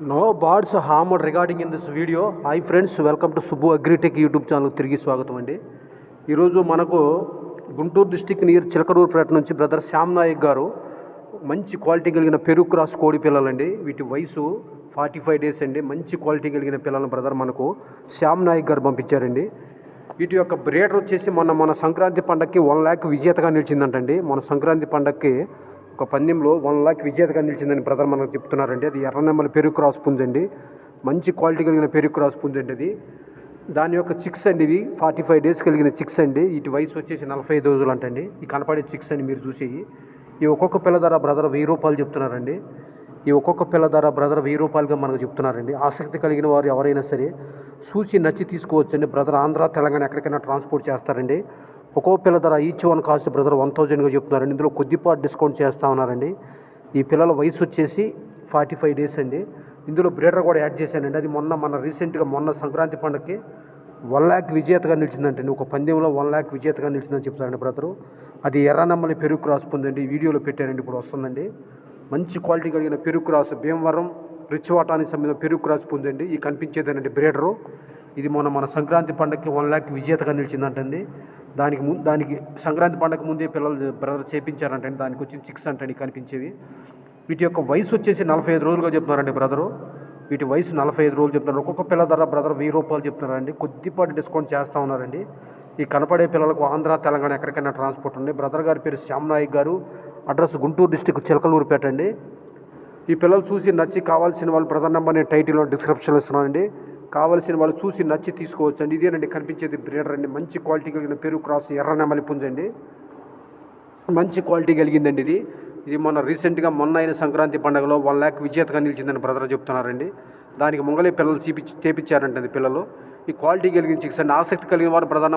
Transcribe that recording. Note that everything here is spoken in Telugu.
No birds harmer regarding in this video hi friends welcome to Subbu agritech YouTube channel తిరిగి స్వాగతం అండి. ఈరోజు మనకు గుంటూరు డిస్టిక్ నియర్ చిలకరూరుపేట నుంచి బ్రదర్ శ్యామ్ నాయక్ గారు మంచి క్వాలిటీ కలిగిన పెరుగు క్రాస్ కోడి పిల్లలండి. వీటి వయసు ఫార్టీ ఫైవ్ డేస్ అండి. మంచి క్వాలిటీ కలిగిన పిల్లలను బ్రదర్ మనకు శ్యామ్ నాయక్ గారు పంపించారండి. వీటి యొక్క బ్రేడర్ వచ్చేసి మొన్న మన సంక్రాంతి పండగకి వన్ ల్యాక్ విజేతగా నిలిచిందంటండి. మన సంక్రాంతి పండగకి ఒక పందెంలో వన్ ల్యాక్ విజేతగా నిలిచిందని బ్రదర్ మనకు చెప్తున్నారండి. అది ఎర్రనెమ్మల పెరుగు క్రాస్ పుంజండి మంచి క్వాలిటీ కలిగిన పెరుగు క్రాస్ పుంజండి అది. దాని యొక్క చిక్స్ అండి ఇవి ఫార్టీ ఫైవ్ డేస్ కలిగిన చిక్స్ అండి. ఇటు వయసు వచ్చేసి నలభై ఐదు రోజులు అంటండి. ఈ కనపడే చిక్స్ అండి మీరు చూసేవి ఈ ఒక్కొక్క పిల్ల ధర బ్రదర్ వెయ్యి రూపాయలు చెప్తున్నారండి. ఈ ఒక్కొక్క పిల్ల ధర బ్రదర్ వెయ్యి రూపాయలుగా మనకు చెప్తున్నారండి. ఆసక్తి కలిగిన వారు ఎవరైనా సరే చూసి నచ్చి తీసుకోవచ్చండి. బ్రదర్ ఆంధ్ర తెలంగాణ ఎక్కడికైనా ట్రాన్స్పోర్ట్ చేస్తారండి. ఒక్కో పిల్ల ధర each one cost brother one థౌజండ్గా చెప్తున్నారండి ఇందులో కొద్దిపాటు డిస్కౌంట్ చేస్తా ఉన్నారండి. ఈ పిల్లల వయసు వచ్చేసి ఫార్టీ ఫైవ్ డేస్ అండి. ఇందులో బ్రీడర్ కూడా యాడ్ చేశానండి. అది మొన్న మన రీసెంట్గా మొన్న సంక్రాంతి పండుగకి వన్ ల్యాక్ విజేతగా నిలిచిందంటండి. ఒక పందెంలో వన్ ల్యాక్ విజేతగా నిలిచిందని చెప్తారండి బ్రదరు అది ఎర్రనమ్మలి పెరుగు క్రాస్ పొందండి. వీడియోలో పెట్టారండి ఇప్పుడు వస్తుందండి. మంచి క్వాలిటీ కలిగిన పెరుగు క్రాస్ భీమవరం రిచ్ వాటానికి సంబంధించిన పెరుగు క్రాస్ పొందండి. ఈ కనిపించేదేనండి బ్రీడరు ఇది మొన్న మన సంక్రాంతి పండుగకి వన్ ల్యాక్ విజేతగా నిలిచిందంటండి. దానికి ముందు దానికి సంక్రాంతి పండగ ముందే పిల్లలు బ్రదర్ చేపించారంటండి దానికి వచ్చిన చిక్స్ అంటండి కనిపించేవి. వీటి యొక్క వయసు వచ్చేసి నలభై ఐదు రోజులుగా చెప్తున్నారండి బ్రదరు. వీటి వయసు నలభై ఐదు రోజులు చెప్తున్నారు. ఒక్కొక్క పిల్ల ధర బ్రదర్ వెయ్యి రూపాయలు చెప్తున్నారండి. కొద్దిపాటి డిస్కౌంట్ చేస్తూ ఉన్నారండి. ఈ కనపడే పిల్లలకు ఆంధ్ర తెలంగాణ ఎక్కడికైనా ట్రాన్స్పోర్ట్ ఉంది బ్రదర్ గారి పేరు శ్యామ్ నాయక్ గారు అడ్రస్ గుంటూరు డిస్టిక్ చిలకలూరుపేట అండి. ఈ పిల్లలు చూసి నచ్చి కావాల్సిన వాళ్ళు బ్రదర్ నెంబర్ నేను టైటిల్లో డిస్క్రిప్షన్లో ఇస్తున్నానండి. కావాల్సిన వాళ్ళు చూసి నచ్చి తీసుకోవచ్చు అండి ఇదేనండి కనిపించేది బ్రీడర్ అండి మంచి క్వాలిటీ కలిగిన పెరుగు క్రాస్ ఎర్ర నెమలి పుంజండి. మంచి క్వాలిటీ కలిగిందండి ఇది. ఇది మొన్న రీసెంట్గా మొన్న అయిన సంక్రాంతి పండుగలో వన్ ల్యాక్ విజేతగా నిలిచిందని బ్రదర్ చెప్తున్నారండి. దానికి ముంగలే పిల్లలు చూపించి చేపించారంటండి పిల్లలు. ఈ క్వాలిటీ కలిగిన చిక్స్ అండి ఆసక్తి కలిగిన వారు ప్రధాన